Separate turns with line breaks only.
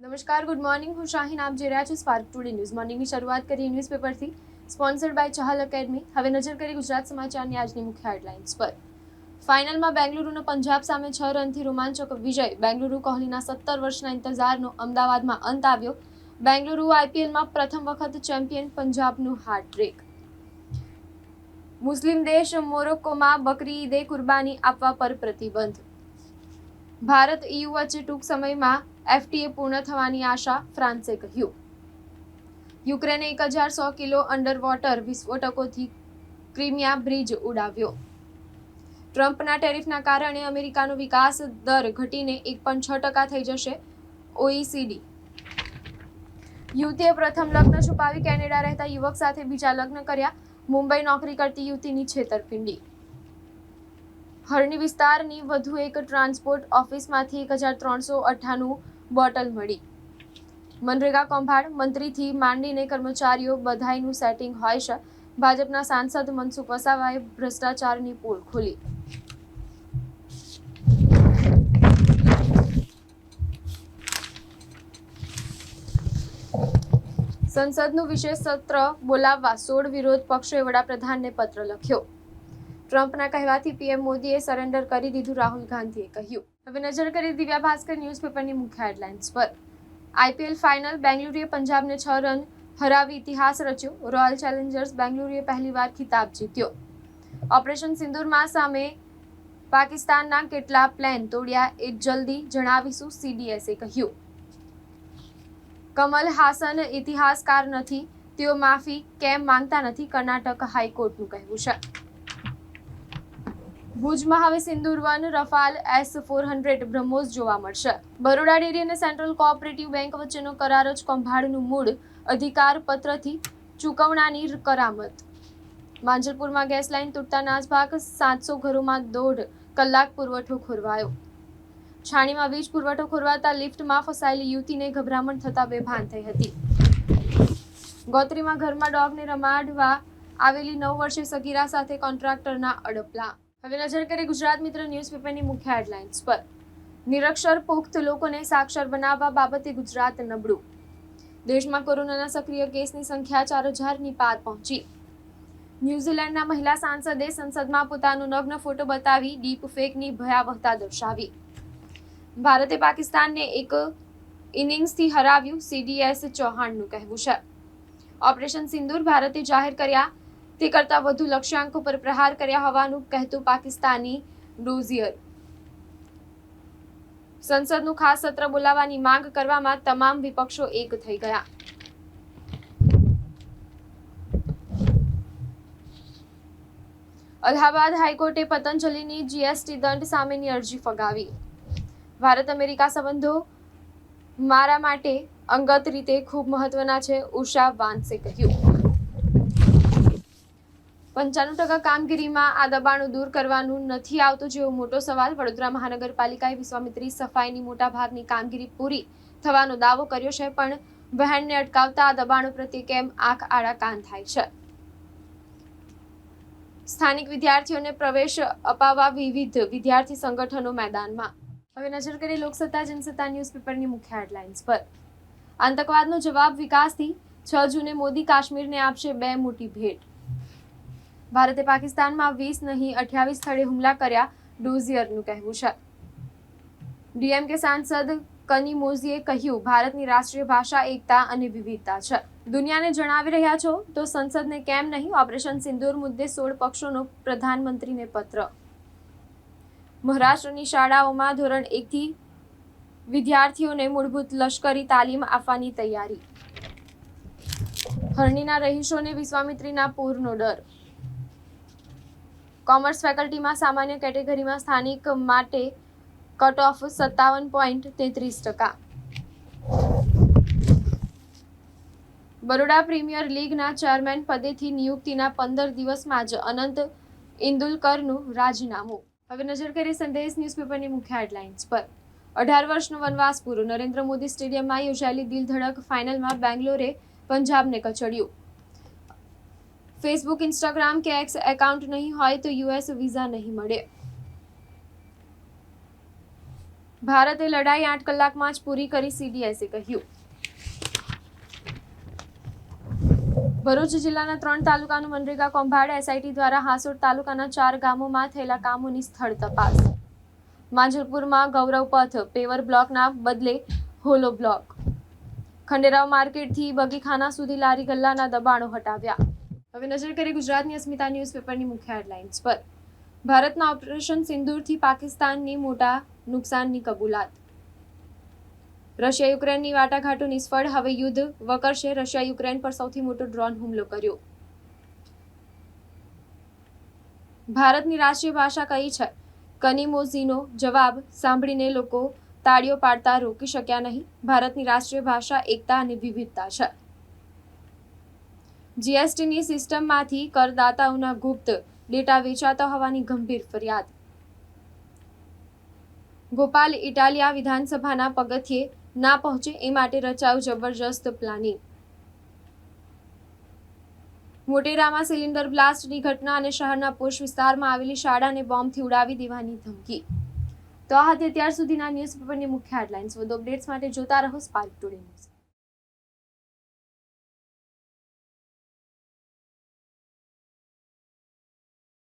નમસ્કાર, good morning. હું શાહીન આપ જોઈ રહ્યા છો સ્પાર્ક ટુડે ન્યૂઝ. મોર્નિંગની શરૂઆત કરીએ ન્યૂઝપેપરથી સ્પોન્સર્ડ બાય ચહલ એકેડમી. હવે નજર કરી ગુજરાત સમાચારની આજની મુખ્ય હેડલાઇન્સ પર. ફાઇનલમાં બેંગલુરુનો પંજાબ સામે છ રનથી રોમાંચક વિજય. બેંગલુરુ કોહલીના સત્તર વર્ષના ઇંતજારનો અમદાવાદમાં અંત આવ્યો. બેંગલુરુ આઈપીએલમાં પ્રથમ વખત ચેમ્પિયન પંજાબનું હાર્ટ મુસ્લિમ દેશ મોરોક્કોમાં બકરી ઈદે કુરબાની આપવા પર પ્રતિબંધ. ભારત ઈયુ વચ્ચે ટૂંક સમયમાં એફટીએ પૂર્ણ થવાની આશા ફ્રાન્સે કહ્યું. યુક્રેને એક હજાર સો કિલો અંડર વોટર વિસ્ફોટકોથી ક્રિમિયા બ્રિજ ઉડાવ્યો. ટ્રમ્પના ટેરિફના કારણે અમેરિકાનો વિકાસ દર ઘટીને એક પણ છ ટકા થઈ જશે ઓઈસીડી. યુવતીએ પ્રથમ લગ્ન છુપાવી કેનેડા રહેતા યુવક સાથે બીજા લગ્ન કર્યા. મુંબઈ નોકરી કરતી યુવતીની છેતરપિંડી. હરણી વિસ્તારની વધુ એક ટ્રાન્સપોર્ટ ઓફિસમાંથી એક હજાર ત્રણસો અઠ્ઠાણું બોટલ મળી. મનરેગા કૌભાંડ મંત્રીથી માંડીને કર્મચારીઓ બધાઈનું સેટિંગ હોય છે. ભાજપના સાંસદ મનસુખ વસાવાએ ભ્રષ્ટાચારની પોલ ખોલી. સંસદનું વિશેષ સત્ર બોલાવવા સોળ વિરોધ પક્ષોએ વડાપ્રધાનને પત્ર લખ્યો. ટ્રમ્પના કહેવાથી પીએમ મોદીએ સરેન્ડર કરી દીધું રાહુલ ગાંધીએ કહ્યું. હવે નજર કરી દિવ્યા ભાસ્કર ન્યૂઝપેપરની મુખ્ય હેડલાઇન્સ પર. આઈપીએલ ફાઇનલ બેંગલુરુએ પંજાબને છ રન હરાવી ઇતિહાસ રચ્યો. રોયલ ચેલેન્જર્સ બેંગલુરુએ પહેલીવાર ખિતાબ જીત્યો. ઓપરેશન સિંદૂરમાં સામે પાકિસ્તાનના કેટલા પ્લેન તોડ્યા એ જલ્દી જણાવીશું સીડીએસે કહ્યું. કમલ હાસન ઇતિહાસકાર નથી, તેઓ માફી કેમ માંગતા નથી, કર્ણાટક હાઈકોર્ટનું કહેવું છે. ભુજમાં હવે Sindoor one, Rafale, S four hundred BrahMos જોવા મળશે. બરોડા ડેરી અને સેન્ટ્રલ કોઓપરેટિવ બેંક વચ્ચેનો કરાર જ કૌભાંડનું મૂળ અધિકાર પત્રથી ચૂકવણાની કરામત. માંજલપુરમાં ગેસ લાઇન તૂટતા નાસભાગ સાતસો ઘરોમાં દોઢ કલાક પુરવઠો ખોરવાયો. છાણીમાં વીજ પુરવઠો ખોરવાતા લિફ્ટમાં ફસાયેલી યુવતીને ગભરામણ થતા બેભાન થઈ હતી. ગોત્રીમાં ઘરમાં ડોગને રમાડવા આવેલી નવ વર્ષે સગીરા સાથે કોન્ટ્રાક્ટરના અડપલા. હવે નજર કરીએ ગુજરાત મિત્ર ન્યૂઝપેપરની મુખ્ય હેડલાઇન્સ પર. નિરક્ષર પુખ્ત લોકોને સાક્ષર બનાવવા બાબતે ગુજરાત નબળું. દેશમાં કોરોનાના સક્રિય કેસની સંખ્યા ચાર હજારની પાર પહોંચી. ન્યૂઝીલેન્ડના મહિલા સાંસદે સંસદમાં પોતાનો નગ્ન ફોટો બતાવી ડીપ ફેકની ભયાવહતા દર્શાવી. ભારતે પાકિસ્તાનને એક ઇનિંગ્સથી હરાવ્યું, સીડીએસ ચૌહાણનું કહેવું છે. ઓપરેશન સિંદૂર ભારતે જાહેર કર્યા તે કરતાં વધુ લક્ષ્યાંકો પર પ્રહાર કર્યા હોવાનું કહેતું પાકિસ્તાની ડોઝિયર. સંસદનું ખાસ સત્ર બોલાવવાની માંગ કરવામાં તમામ વિપક્ષો એક થઈ ગયા. અલ્હાબાદ હાઈકોર્ટે પતંજલિની જીએસટી દંડ સામેની અરજી ફગાવી. ભારત અમેરિકા સંબંધો મારા માટે અંગત રીતે ખૂબ મહત્વના છે, ઉષા વાન્સે કહ્યું. પંચાણું ટકા કામગીરીમાં આ દબાણો દૂર કરવાનું નથી આવતું જેવો મોટો સવાલ વડોદરા મહાનગરપાલિકાએ વિશ્વામિત્રી સફાઈની મોટાભાગની કામગીરી પૂરી થવાનો દાવો કર્યો છે, પણ વહેણને અટકાવતા આ દબાણો પ્રત્યે કેમ આંખ આડા કાન થાય છે? સ્થાનિક વિદ્યાર્થીઓને પ્રવેશ અપાવવા વિવિધ વિદ્યાર્થી સંગઠનો મેદાનમાં. હવે નજર કરીએ લોકસત્તા, જનસત્તા ન્યૂઝપેપરની મુખ્ય હેડલાઇન્સ પર. આતંકવાદનો જવાબ વિકાસથી છ જૂને મોદી કાશ્મીરને આપશે બે મોટી ભેટ. ભારતે પાકિસ્તાનમાં વીસ નહીં, અઠ્યાવીસ સ્થળે હુમલા કર્યા, ડોઝિયરનું કહેવું છે. ડીએમકે સાંસદ કનિમોઝીએ કહ્યું, ભારતની રાષ્ટ્રીય ભાષા એકતા અને વિવિધતા છે. દુનિયાને જણાવી રહ્યા છો તો સંસદને કેમ નહીં? ઓપરેશન સિંદૂર મુદ્દે સોળ પક્ષોનો પ્રધાનમંત્રીને પત્ર. મહારાષ્ટ્રની શાળાઓમાં ધોરણ એકથી વિદ્યાર્થીઓને મૂળભૂત લશ્કરી તાલીમ આપવાની તૈયારી. હરણીના રહીશોને વિશ્વામિત્રીના પૂરનો ડર. કોમર્સ ફેકલ્ટીમાં સામાન્ય કેટેગરીમાં સ્થાનિક માટે કટ ઓફ સત્તાવન પોઈન્ટ તેત્રીસ ટકા. બરોડા પ્રીમિયર લીગના ચેરમેન પદેથી નિયુક્તિના પંદર દિવસમાં જ અનંત ઇન્દુલકરનું રાજીનામું. હવે નજર કરીએ સંદેશ ન્યૂઝપેપરની મુખ્ય હેડલાઇન્સ પર. અઢાર વર્ષનો વનવાસ પૂરો. નરેન્દ્ર મોદી સ્ટેડિયમમાં યોજાયેલી દિલ ધડક ફાઇનલમાં બેંગ્લોરે પંજાબને કચડ્યું. ફેસબુક, ઇન્સ્ટાગ્રામ કે એક્સ એકાઉન્ટ નહીં હોય તો યુએસ વિઝા નહીં મળે. ભારતે લડાઈ આઠ કલાકમાં જ પૂરી કરી સીડીએસે કહ્યું. ભરૂચ જિલ્લાના ત્રણ તાલુકાનું મનરેગા કૌભાંડ એસઆઈટી દ્વારા હાસોડ તાલુકાના ચાર ગામોમાં થયેલા કામોની સ્થળ તપાસ. માંજલપુરમાં ગૌરવ પથ, પેવર બ્લોકના બદલે હોલો બ્લોક. ખંડેરાવ માર્કેટથી બગીખાના સુધી લારી ગલ્લાના દબાણો હટાવ્યા. હવે નજર કરીએ ગુજરાતની અસ્મિતા ન્યૂઝપેપરની મુખ્ય હેડલાઇન્સ પર. ભારતના ઓપરેશન સિંદૂરથી પાકિસ્તાનની મોટા નુકસાનની કબૂલાત. રશિયા યુક્રેનની વાટાઘાટો નિષ્ફળ, હવે યુદ્ધ વકરશે રશિયા યુક્રેન પર સૌથી મોટો ડ્રોન હુમલો કર્યો. ભારતની રાષ્ટ્રીય ભાષા કઈ છે? કનિમોઝીનો જવાબ સાંભળીને લોકો તાળીઓ પાડતા રોકી શક્યા નહીં. ભારતની રાષ્ટ્રીય ભાષા એકતા અને વિવિધતા છે. જીએસટીની સિસ્ટમમાંથી કરદાતાઓના ગુપ્ત ડેટા વેચાતો હોવાની ગંભીર ફરિયાદ. ગોપાલ ઇટાલિયા વિધાનસભાના પગથિયે ના પહોંચે એ માટે રચાયું જબરજસ્ત પ્લાનિંગ મોટેરામાં સિલિન્ડર બ્લાસ્ટની ઘટના અને શહેરના પોશ વિસ્તારમાં આવેલી શાળાને બોમ્બથી ઉડાવી દેવાની ધમકી. તો આ હતી અત્યાર સુધીના ન્યૂઝપેપરની મુખ્ય હેડલાઇન્સ વધુ અપડેટ્સ માટે જોતા રહો સ્પાર્ક ટુડે ન્યૂઝ